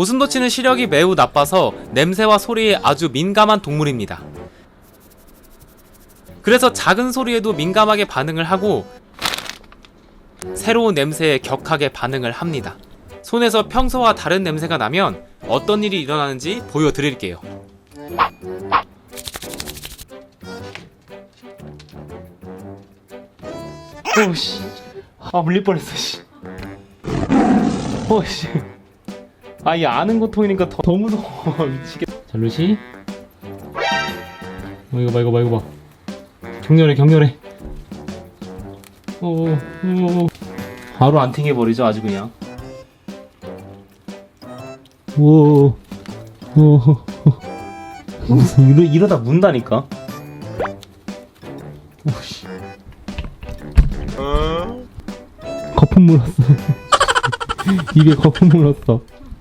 고슴도치는 시력이 매우 나빠서 냄새와 소리에 아주 민감한 동물입니다. 그래서 작은 소리에도 민감하게 반응을 하고 새로운 냄새에 격하게 반응을 합니다. 손에서 평소와 다른 냄새가 나면 어떤 일이 일어나는지 보여드릴게요. 오씨 아 물릴 뻔했어 씨 오씨 아 이 아는 고통이니까 더, 더 무서워. 미치겠다 자 루시. 어 이거 봐 이거 봐 이거 봐. 격렬해 격렬해. 오오오 바로 안 튕겨버리죠 아주 그냥. 오오 이러, 이러다 문다니까? 오씨. 거품 물었어. 입에 거품 물었어.